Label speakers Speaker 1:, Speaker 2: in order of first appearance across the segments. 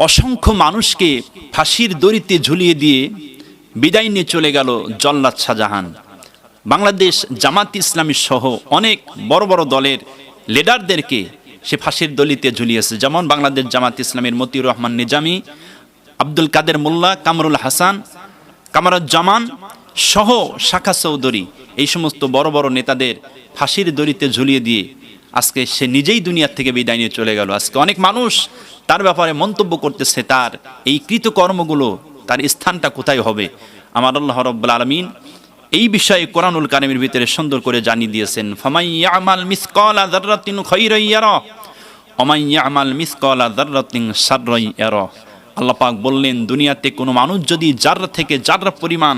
Speaker 1: অসংখ্য মানুষকে ফাঁসির দড়িতে ঝুলিয়ে দিয়ে বিদায় নিয়ে চলে গেল জল্লাদ শাহজাহান। বাংলাদেশ জামাত ইসলামী সহ অনেক বড় বড় দলের লিডারদেরকে সে ফাঁসির দলিতে ঝুলিয়েছে। যেমন বাংলাদেশ জামাত ইসলামের মতিউর রহমান নিজামী, আব্দুল কাদের মোল্লা, কামরুল হাসান, কামারুজ্জামান সহ শাখা চৌধুরী। এই সমস্ত বড় বড় নেতাদের ফাঁসির দড়িতে ঝুলিয়ে দিয়ে আজকে সে নিজেই দুনিয়ার থেকে বিদায় নিয়ে চলে গেল। আজকে অনেক মানুষ তার ব্যাপারে মন্তব্য করতেছে, তার এই কৃতকর্মগুলো, তার স্থানটা কোথায় হবে? আমার আল্লাহ রব্বুল আলমিন এই বিষয়ে কোরআনুল কারিমের ভিতরে সুন্দর করে জানিয়ে দিয়েছেন ফামাইয়ামাল মিসকালা যাররাতিন খাইরাই ইয়ারা অমাইয়ামাল বললেন, দুনিয়াতে কোনো মানুষ যদি যার থেকে যার পরিমাণ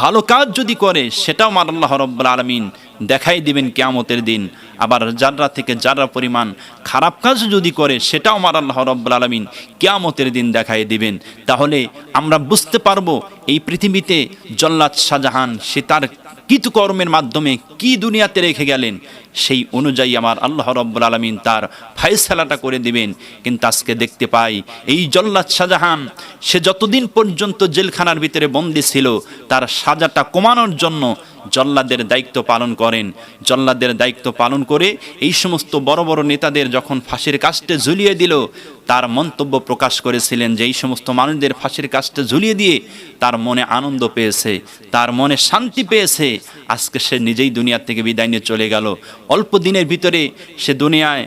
Speaker 1: ভালো কাজ যদি করে, সেটাও আমার আল্লাহ রব্বুল আলমিন দেখাই দিবেন কেয়ামতের দিন। আবার যাররা থেকে যাররা পরিমাণ খারাপ কাজ যদি করে, সেটাও আমার আল্লাহ রব্বুল আলমিন কেয়ামতের দিন দেখাই দিবেন। তাহলে আমরা বুঝতে পারব এই পৃথিবীতে জল্লাদ শাহজাহান, সে তার কৃতকর্মের মাধ্যমে কি দুনিয়াতে রেখে গেলেন সেই অনুযায়ী আমার আল্লাহ রব্বুল আলমিন তার ফাইসালাটা করে দিবেন। কিন্তু আজকে দেখতে পাই, এই জল্লাদ শাহজাহান, সে যতদিন পর্যন্ত জেলখানার ভিতরে বন্দি ছিল, তার সাজাটা কমানোর জন্য জল্লাদের দায়িত্ব পালন করেন। জল্লাদের দায়িত্ব পালন করে এই সমস্ত বড় বড় নেতাদের যখন ফাঁসির কাস্টে ঝুলিয়ে দিল, তার মন্তব্য প্রকাশ করেছিলেন যে, এই সমস্ত মানুষদের ফাঁসির কাস্টে ঝুলিয়ে দিয়ে তার মনে আনন্দ পেয়েছে, তার মনে শান্তি পেয়েছে। আজকে সে নিজেই দুনিয়ার থেকে বিদায় নিয়ে চলে গেল। অল্প দিনের ভিতরে সে দুনিয়ায়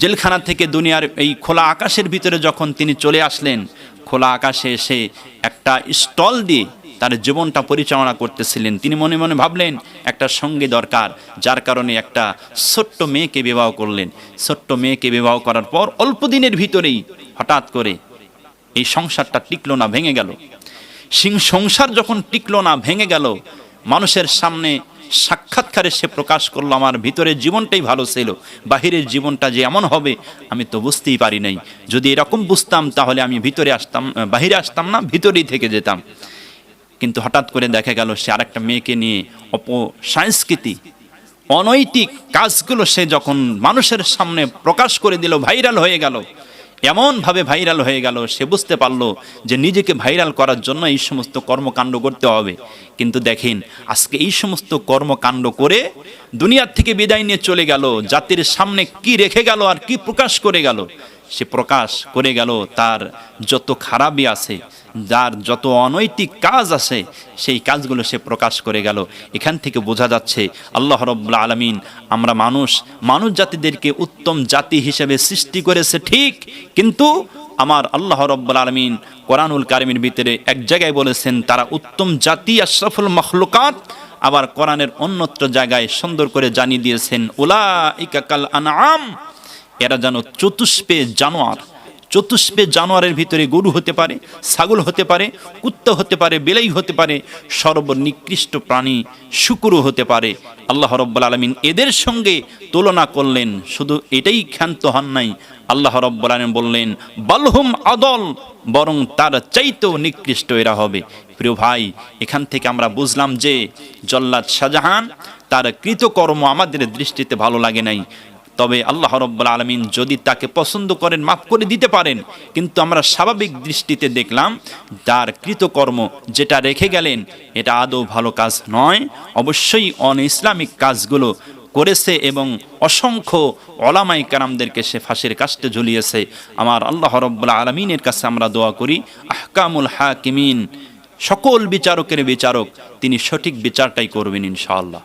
Speaker 1: জেলখানা থেকে দুনিয়ার এই খোলা আকাশের ভিতরে যখন তিনি চলে আসলেন, খোলা আকাশে এসে একটা স্টল দিয়ে তার জীবনটা পরিচালনা করতেছিলেন। তিনি মনে মনে ভাবলেন, একটা সঙ্গী দরকার, যার কারণে একটা ছোট্ট মেয়েকে বিবাহ করলেন। ছোট্ট মেয়েকে বিবাহ করার পর অল্প দিনের ভিতরেই হঠাৎ করে এই সংসারটা টিকলো না, ভেঙে গেল। সিং সংসার যখন টিকলো না, ভেঙে গেল, মানুষের সামনে সাক্ষাৎকারে সে প্রকাশ করল, আমার ভিতরের জীবনটাই ভালো ছিল, বাহিরের জীবনটা যে এমন হবে, আমি তো বুঝতেই পারি নাই। যদি এরকম বুঝতাম, তাহলে আমি ভিতরে আসতাম বাহিরে আসতাম না, ভিতরেই থেকে যেতাম। কিন্তু হঠাৎ করে দেখা গেল, সে আরেকটা মেয়েকে নিয়ে অপসংস্কৃতি অনৈতিক কাজগুলো সে যখন মানুষের সামনে প্রকাশ করে দিল, ভাইরাল হয়ে গেল। এমনভাবে ভাইরাল হয়ে গেল, সে বুঝতে পারল যে নিজেকে ভাইরাল করার জন্য এই সমস্ত কর্মকাণ্ড করতে হবে। কিন্তু দেখেন, আজকে এই সমস্ত কর্মকাণ্ড করে দুনিয়ার থেকে বিদায় নিয়ে চলে গেল, জাতির সামনে কি রেখে গেল আর কি প্রকাশ করে গেল সে প্রকাশ করে গেল, তার যত খারাপই আছে, যার যত অনৈতিক কাজ আছে, সেই কাজগুলো সে প্রকাশ করে গেল। এখান থেকে বোঝা যাচ্ছে, আল্লাহ রব্লা আলমিন আমরা মানুষ মানুষ জাতিদেরকে উত্তম জাতি হিসেবে সৃষ্টি করেছে ঠিক, কিন্তু আমার আল্লাহ রব্বুল আলমিন কোরআনুল কারিমের ভিতরে এক জায়গায় বলেছেন, তারা উত্তম জাতি আশরাফুল মখলুকাত, আবার কোরআনের অন্যত্র জায়গায় সুন্দর করে জানিয়ে দিয়েছেন উলা ইকাকাল আনাম এরা যেন চতুষ্পে জানোয়ার। চতুষ্পে জানোয়ারের ভিতরে গরু হতে পারে, ছাগল হতে পারে, কুত্তা হতে পারে, বেলাই হতে পারে, সর্বনিকৃষ্ট প্রাণী শুকুরও হতে পারে। আল্লাহ রব্বুল আলমিন এদের সঙ্গে তুলনা করলেন, শুধু এটাই ক্ষান্ত হন নাই। আল্লাহ রব্বুল আলমিন বললেন বালহুম আদল বরং তার চাইতেও নিকৃষ্ট এরা হবে। প্রিয় ভাই, এখান থেকে আমরা বুঝলাম যে জল্লাদ শাহজাহান তার কৃতকর্ম আমাদের দৃষ্টিতে ভালো লাগে নাই। তবে আল্লাহ রব্বুল আলমিন যদি তাকে পছন্দ করেন, মাফ করে দিতে পারেন। কিন্তু আমরা স্বাভাবিক দৃষ্টিতে দেখলাম তার কৃতকর্ম যেটা রেখে গেলেন, এটা আদৌ ভালো কাজ নয়। অবশ্যই অন ইসলামিক কাজগুলো করেছে এবং অসংখ্য অলামাই কারামদেরকে সে ফাঁসির কাস্টে ঝুলিয়েছে। আমার আল্লাহ রব্বুল আলমিনের কাছে আমরা দোয়া করি, আহকামুল হাকিমিন, সকল বিচারকের বিচারক, তিনি সঠিক বিচারটাই করবেন ইনশাআল্লাহ।